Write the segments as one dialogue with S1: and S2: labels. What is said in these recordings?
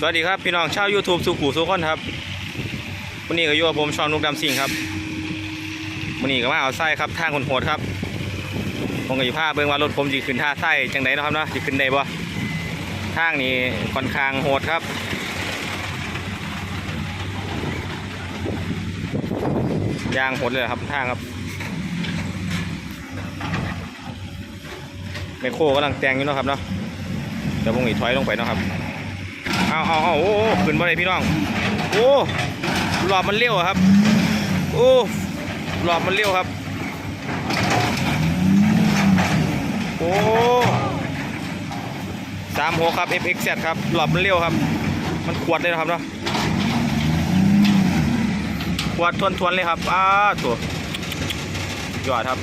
S1: สวัสดีครับพี่น้องชาว YouTube สุขุสุขคนครับวันนี้ก็อยู่กับผมช่องนุกดำสิงครับวันนี้ก็มาเอาไส้ครับทางคนโหดครับผมก็อยู่ผ้าเบิ่งว่ารถผมจะขึ้นท่าไส้จังไดเนะครับเนาะจะขึ้นได้บ่ทางนี้ค่อนข้างโหดครับยางโหดเลยครับทางครับไมโครกำลังแต่งอยู่นะครับเนาะเดี๋ยวผมอีถอยลงไปนะครับ เอาเอาเอาโอ้โอ้ขึ้นบ่ได้พี่น้อง โอ้หลอบมันเลี้ยวครับ โอ้หลอบมันเลี้ยวครับ โอ้สามหกครับ FXZ ครับหลอบมันเลี้ยวครับ มันขวดเลยนะครับเนาะขวดทวนทวนๆเลยครับอ้าตัวยอดครับ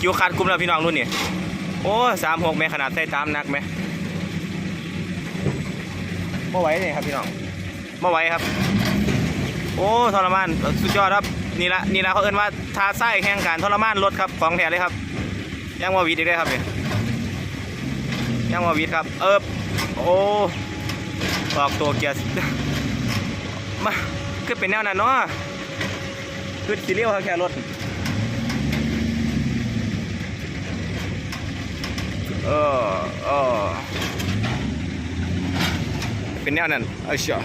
S1: คิวขาดกลุ่มแล้วพี่น้องรุ่นนี้ โอ้สามหกแม่ขนาดใส่ตามนักไหมเมื่อไหวเลยครับพี่น้องเมื่อไหวครับ โอ้ทรมานสุดยอดครับนี่ละนี่ละเขาเอิ้นว่าทาไส้แข่งการทรมานรถครับของแท้เลยครับยังวาวีดอีกได้ครับเนี่ยยังวาวีดครับ เอิบโอ้ออกตัวเกียร์มาคือเป็นแนวนั้นเนาะคือสีเลี้ยวครับแค่รถ เออเออเป็นแนวนั้นเออเชียว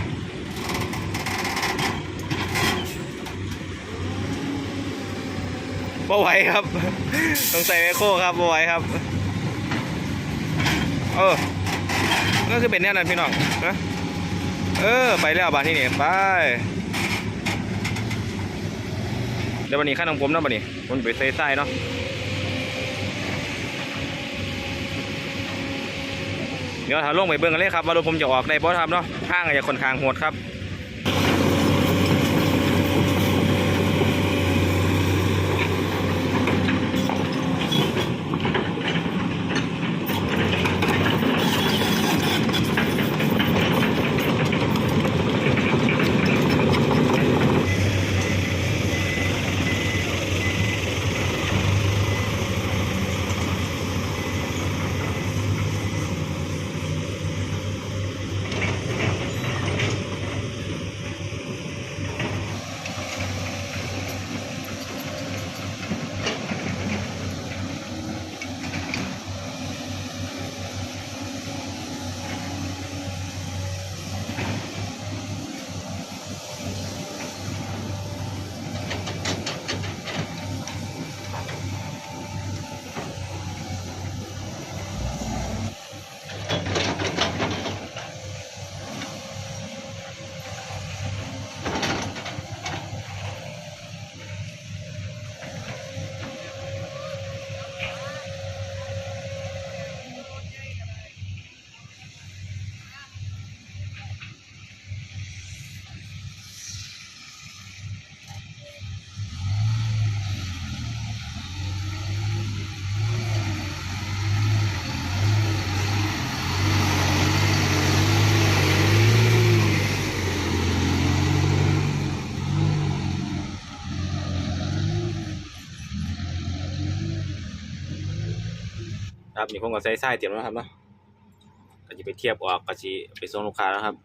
S1: บ่ไหวครับ ต้องใส่ไมโครครับบ่ไหวครับ เออก็คือเป็นแนวนั้นพี่น้องนะเออ ไปแล้วบ้านที่นี่ไป เดี๋ยววันนี้ข้าของผมเนาะวันนี้ผมไปใส่ไส้เนาะ เดี๋ยวถ้าลงไปเบิ่งกันเลยครับว่ารถผมจะออกได้บ่ครับเนาะทางอาจจะค่อนข้างโหดครับ ครับนี่ผมก็ใส่ไส้เตรียมแล้วครับเนาะก็จะไปเทียบออกก็จะไปส่งลูกค้าแล้วครับ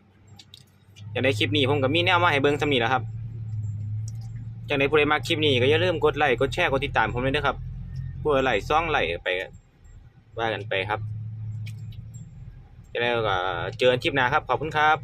S1: อย่างในคลิปนี้ผมก็มีแนวมาให้เบิ้งสำนีแล้วครับอย่างในผู้ใดมาคลิปนี้ก็อย่าลืมกดไลค์กดแชร์กดติดตามผมด้วยนะครับผู้ใดไลค์ซ่องไลค์ไปว่ากันไปครับจะได้ก็เจอกันคลิปหน้าครับขอบคุณครับ